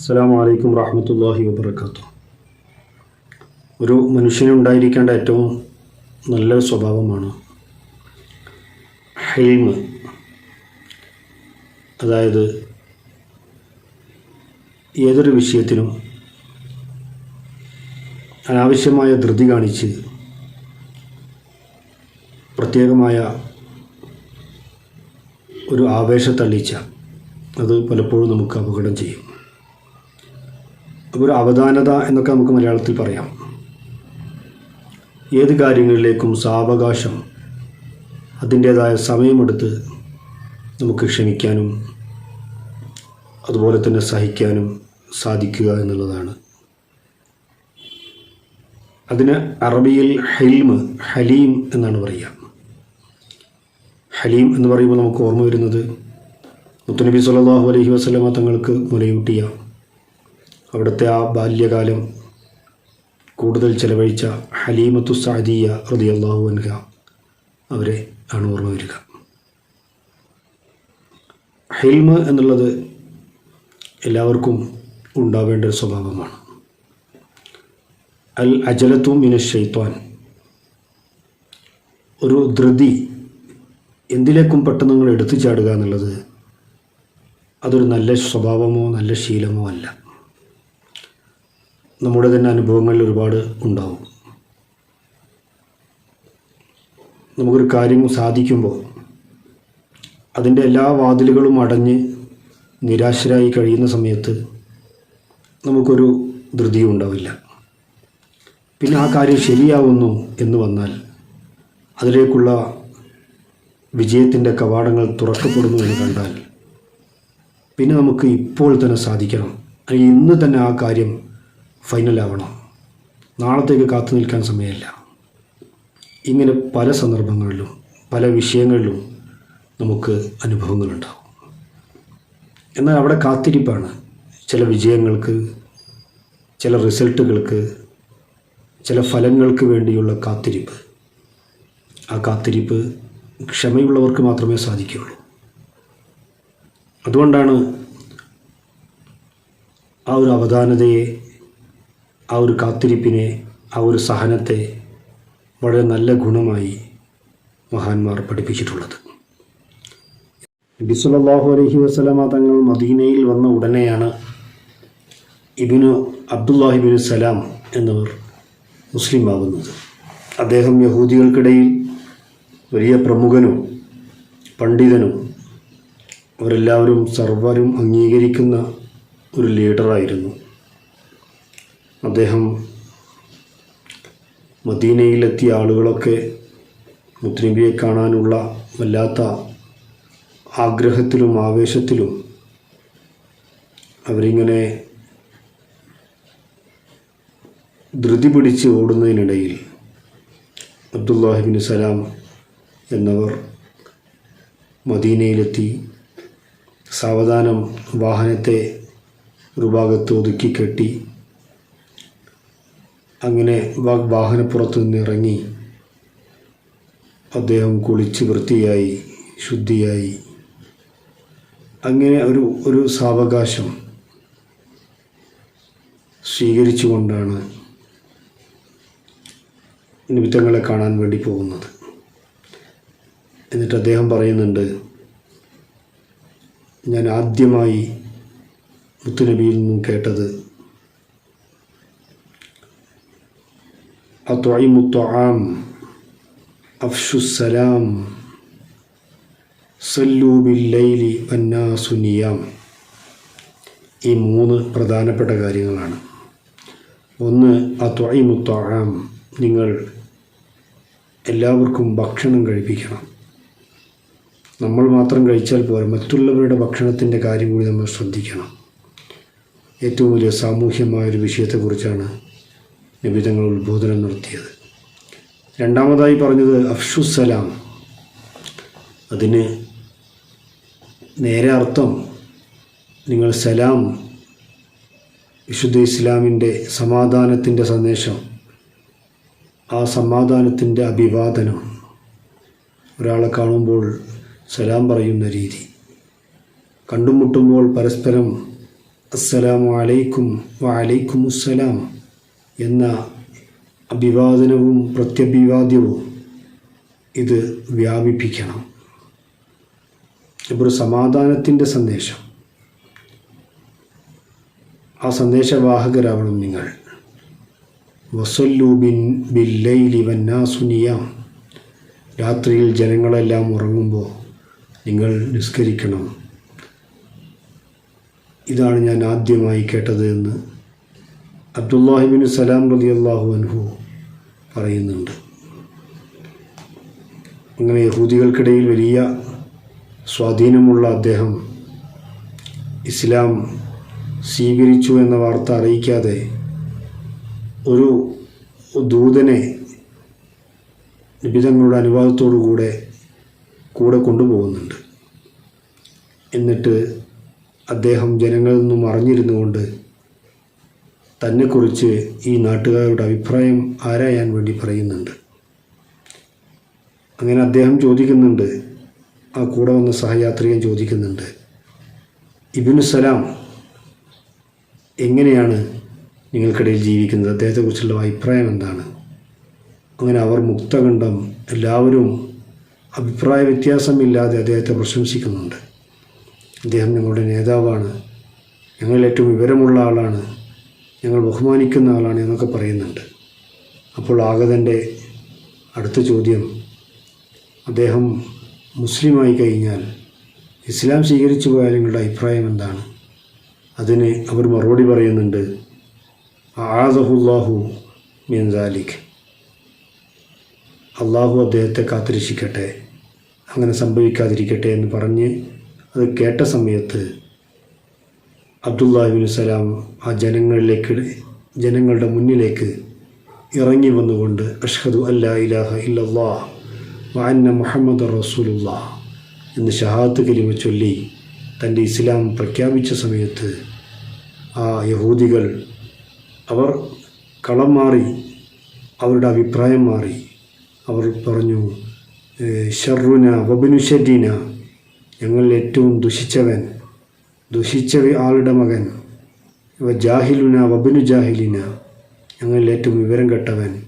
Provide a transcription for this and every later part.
അസ്സാം വലൈക്കും വാഹമത്തല്ലാഹി വബർക്കാത്തു ഒരു മനുഷ്യനുണ്ടായിരിക്കേണ്ട ഏറ്റവും നല്ല സ്വഭാവമാണ് ഹെയിമ് അതായത് ഏതൊരു വിഷയത്തിലും അനാവശ്യമായ ധൃതി കാണിച്ച് പ്രത്യേകമായ ഒരു ആവേശത്തള്ളിച്ച അത് പലപ്പോഴും നമുക്ക് അപകടം ചെയ്യും. ഒരു അവധാനത എന്നൊക്കെ നമുക്ക് മലയാളത്തിൽ പറയാം. ഏത് കാര്യങ്ങളിലേക്കും സാവകാശം അതിന്റേതായ സമയമെടുത്ത് നമുക്ക് ക്ഷമിക്കാനും അതുപോലെ തന്നെ സഹിക്കാനും സാധിക്കുക എന്നുള്ളതാണ്. അതിന് അറബിയിൽ ഹെൽമ് ഹലീം എന്നാണ് പറയുക. ഹലീം എന്ന് പറയുമ്പോൾ നമുക്ക് ഓർമ്മ വരുന്നത് മുത്തുനബി സല്ലാഹു അലഹി വസ്ലമ തങ്ങൾക്ക് മുലയൂട്ടിയ അവിടുത്തെ ആ ബാല്യകാലം കൂടുതൽ ചെലവഴിച്ച ഹലീമത്തു സാദിയ റളിയല്ലാഹു അൻഹ അവരെ ആണ് ഓർമ്മ വരിക. ഹെൽമ് എന്നുള്ളത് എല്ലാവർക്കും ഉണ്ടാവേണ്ട ഒരു സ്വഭാവമാണ്. അൽ അജലത്തു മിന ഷെയ്ത്താൻ ഒരു ധൃതി എന്തിലേക്കും പെട്ടെന്ന് നിങ്ങൾ എടുത്തു ചാടുക എന്നുള്ളത് അതൊരു നല്ല സ്വഭാവമോ നല്ല ശീലമോ അല്ല. നമ്മുടെ തന്നെ അനുഭവങ്ങളിൽ ഒരുപാട് ഉണ്ടാവും. നമുക്കൊരു കാര്യം സാധിക്കുമ്പോൾ അതിന്റെ എല്ലാ വാതിലുകളും അടഞ്ഞ് നിരാശരായി കഴിയുന്ന സമയത്ത് നമുക്കൊരു ധൃതിയും ഉണ്ടാവില്ല. പിന്നെ ആ കാര്യം ശരിയാവുന്നു എന്ന് വന്നാൽ അതിലേക്കുള്ള വിജയത്തിന്റെ കവാടങ്ങൾ തുറക്കപ്പെടുന്നു എന്ന് കണ്ടാൽ പിന്നെ നമുക്ക് ഇപ്പോൾ തന്നെ സാധിക്കണം. അല്ലെങ്കിൽ ഇന്ന് തന്നെ ആ കാര്യം ഫൈനലാവണം. നാളത്തേക്ക് കാത്തു നിൽക്കാൻ സമയമില്ല. ഇങ്ങനെ പല സന്ദർഭങ്ങളിലും പല വിഷയങ്ങളിലും നമുക്ക് അനുഭവങ്ങളുണ്ടാവും. എന്നാൽ അവിടെ കാത്തിരിപ്പാണ് ചില വിജയങ്ങൾക്ക് ചില റിസൾട്ടുകൾക്ക് ചില ഫലങ്ങൾക്ക് വേണ്ടിയുള്ള കാത്തിരിപ്പ്. ആ കാത്തിരിപ്പ് ക്ഷമയുള്ളവർക്ക് മാത്രമേ സാധിക്കുകയുള്ളൂ. അതുകൊണ്ടാണ് ആ ഒരു അവധാനതയെ ആ ഒരു കാത്തിരിപ്പിനെ ആ ഒരു സഹനത്തെ വളരെ നല്ല ഗുണമായി മഹാന്മാർ പഠിപ്പിച്ചിട്ടുള്ളത്. ബിസുലല്ലാഹു അലഹി വസ്ലമ തങ്ങൾ മദീനയിൽ വന്ന ഉടനെയാണ് ഇബിനു അബ്ദുല്ലാഹിബിൻ സലാം എന്നിവർ മുസ്ലിം ആകുന്നത്. അദ്ദേഹം യഹൂദികൾക്കിടയിൽ വലിയ പ്രമുഖനും പണ്ഡിതനും അവരെല്ലാവരും സർവരും അംഗീകരിക്കുന്ന ഒരു ലീഡറായിരുന്നു. അദ്ദേഹം മദീനയിലെത്തിയ ആളുകളൊക്കെ മുത്തുനബിയെ കാണാനുള്ള വല്ലാത്ത ആഗ്രഹത്തിലും ആവേശത്തിലും അവരിങ്ങനെ ധൃതി പിടിച്ച് ഓടുന്നതിനിടയിൽ അബ്ദുല്ലാഹിബിൻ സലാം എന്നവർ മദീനയിലെത്തി സാവധാനം വാഹനത്തെ ഒരു ഭാഗത്ത് ഒതുക്കി കെട്ടി അങ്ങനെ വാഹനപ്പുറത്തു വാഹനപ്പുറത്ത് നിന്ന് അദ്ദേഹം കുളിച്ച് വൃത്തിയായി ശുദ്ധിയായി. അങ്ങനെ ഒരു ഒരു സാവകാശം സ്വീകരിച്ചുകൊണ്ടാണ് നിമിത്തങ്ങളെ കാണാൻ വേണ്ടി പോകുന്നത്. എന്നിട്ട് അദ്ദേഹം പറയുന്നുണ്ട് ഞാൻ ആദ്യമായി മുത്തുനബിയിൽ നിന്നും കേട്ടത് അത്വയിമു الطعام أفش السلام. صلوا ബില്ലൈലി നിയാം ഈ മൂന്ന് പ്രധാനപ്പെട്ട കാര്യങ്ങളാണ്. ഒന്ന് അത്വയിമു ത്വആം നിങ്ങൾ എല്ലാവർക്കും ഭക്ഷണം കഴിപ്പിക്കണം. നമ്മൾ മാത്രം കഴിച്ചാൽ പോരാ മറ്റുള്ളവരുടെ ഭക്ഷണത്തിന്റെ കാര്യം കൂടി നമ്മൾ ശ്രദ്ധിക്കണം. ഏറ്റവും വലിയ സാമൂഹ്യമായൊരു വിഷയത്തെക്കുറിച്ചാണ് നിബിധങ്ങൾ ഉത്ബോധനം നടത്തിയത്. രണ്ടാമതായി പറഞ്ഞത് അഫ്ഷുസലാം അതിന് നേരെ അർത്ഥം നിങ്ങൾ സലാം വിശുദ്ധ ഇസ്ലാമിന്റെ സമാധാനത്തിന്റെ സന്ദേശം ആ സമാധാനത്തിന്റെ അഭിവാദനം. ഒരാളെ കാണുമ്പോൾ സലാം പറയുന്ന രീതി. കണ്ടുമുട്ടുമ്പോൾ പരസ്പരം അസ്സലാമു അലൈക്കും വലൈക്കും അസ്സലാം എന്ന അഭിവാദനവും പ്രത്യഭിവാദ്യവും ഇത് വ്യാപിപ്പിക്കണം. ഇപ്പോൾ സമാധാനത്തിന്റെ സന്ദേശം. ആ സന്ദേശവാഹകരാവണം നിങ്ങൾ. വസല്ലൂബിൻ ബില്ലൈലി വന്നാസുനിയാം രാത്രിയിൽ ജനങ്ങളെല്ലാം ഉറങ്ങുമ്പോൾ നിങ്ങൾ നിസ്കരിക്കണം. ഇതാണ് ഞാൻ ആദ്യമായി കേട്ടത് എന്ന് അബ്ദുല്ലാഹിബിൻ സലാം റതി അള്ളാഹു അൻഹു പറയുന്നുണ്ട്. അങ്ങനെ യഹൂദികൾക്കിടയിൽ വലിയ സ്വാധീനമുള്ള അദ്ദേഹം ഇസ്ലാം സ്വീകരിച്ചു എന്ന വാർത്ത അറിയിക്കാതെ ഒരു ദൂതനെ നിബിതങ്ങളുടെ അനുവാദത്തോടു കൂടെ കൊണ്ടുപോകുന്നുണ്ട്. എന്നിട്ട് അദ്ദേഹം ജനങ്ങളിൽ നിന്നും അറിഞ്ഞിരുന്നു കൊണ്ട് തന്നെക്കുറിച്ച് ഈ നാട്ടുകാരുടെ അഭിപ്രായം ആരായാൻ വേണ്ടി പറയുന്നുണ്ട്. അങ്ങനെ അദ്ദേഹം ചോദിക്കുന്നുണ്ട്. ആ കൂടെ വന്ന സഹയാത്രികൻ ചോദിക്കുന്നുണ്ട്. ഇബിനു സലാം എങ്ങനെയാണ് നിങ്ങൾക്കിടയിൽ ജീവിക്കുന്നത്? അദ്ദേഹത്തെക്കുറിച്ചുള്ള അഭിപ്രായം എന്താണ്? അങ്ങനെ അവർ മുക്തകണ്ഠം എല്ലാവരും അഭിപ്രായ വ്യത്യാസമില്ലാതെ അദ്ദേഹത്തെ പ്രശംസിക്കുന്നുണ്ട്. അദ്ദേഹം ഞങ്ങളുടെ നേതാവാണ്. ഞങ്ങളിൽ ഏറ്റവും വിവരമുള്ള ആളാണ്. ഞങ്ങൾ ബഹുമാനിക്കുന്ന ആളാണ് എന്നൊക്കെ പറയുന്നുണ്ട്. അപ്പോൾ ആഗതന്റെ അടുത്ത ചോദ്യം അദ്ദേഹം മുസ്ലിമായി കഴിഞ്ഞാൽ ഇസ്ലാം സ്വീകരിച്ചു പോയാൽ നിങ്ങളുടെ അഭിപ്രായം എന്താണ്? അതിന് അവർ മറുപടി പറയുന്നുണ്ട് ആദഹുല്ലാഹു മിൻസാലിഖ് അള്ളാഹു അദ്ദേഹത്തെ കാത്തിരക്ഷിക്കട്ടെ അങ്ങനെ സംഭവിക്കാതിരിക്കട്ടെ എന്ന് പറഞ്ഞ് അത് കേട്ട സമയത്ത് അബ്ദുല്ലാഹിബിൻ സലാം ആ ജനങ്ങളിലേക്ക് ജനങ്ങളുടെ മുന്നിലേക്ക് ഇറങ്ങി വന്നുകൊണ്ട് അഷ്ഹദു അല്ലാ ഇലാഹ ഇല്ലല്ലാ വഅന്ന മുഹമ്മദ് റസൂലുള്ള എന്ന് ഷഹാത്ത് കലിമ ചൊല്ലി തന്റെ ഇസ്ലാം പ്രഖ്യാപിച്ച സമയത്ത് ആ യഹൂദികൾ അവർ കളം മാറി അവരുടെ അഭിപ്രായം മാറി. അവർ പറഞ്ഞു ഷർറുന വബിനു ഷരീന ഞങ്ങൾ ഏറ്റവും ദുഷിച്ചവൻ ദുഷിച്ച ആളുടെ മകൻ. ഇവ ജാഹിലുന വബിനു ജാഹിലിന. ഞങ്ങളിൽ ഏറ്റവും വിവരം കെട്ടവൻ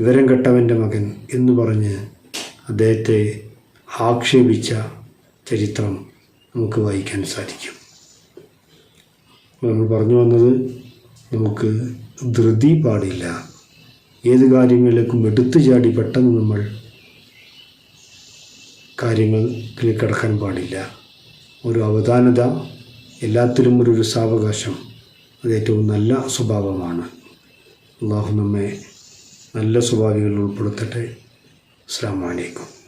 വിവരം കെട്ടവന്റെ മകൻ എന്ന് പറഞ്ഞ് അദ്ദേഹത്തെ ആക്ഷേപിച്ച ചരിത്രം നമുക്ക് വായിക്കാൻ സാധിക്കും. നമ്മൾ പറഞ്ഞു വന്നത് നമുക്ക് ധൃതി പാടില്ല. ഏത് കാര്യങ്ങളിലേക്കും എടുത്തു ചാടി പെട്ടെന്ന് നമ്മൾ കാര്യങ്ങളിൽ കിടക്കാൻ പാടില്ല. ഒരു അവധാനത എല്ലാത്തിലും ഒരു സാവകാശം അത് ഏറ്റവും നല്ല സ്വഭാവമാണ്. അള്ളാഹു നമ്മെ നല്ല സ്വഭാവികളിൽ ഉൾപ്പെടുത്തട്ടെ. അസ്സാം വലൈക്കും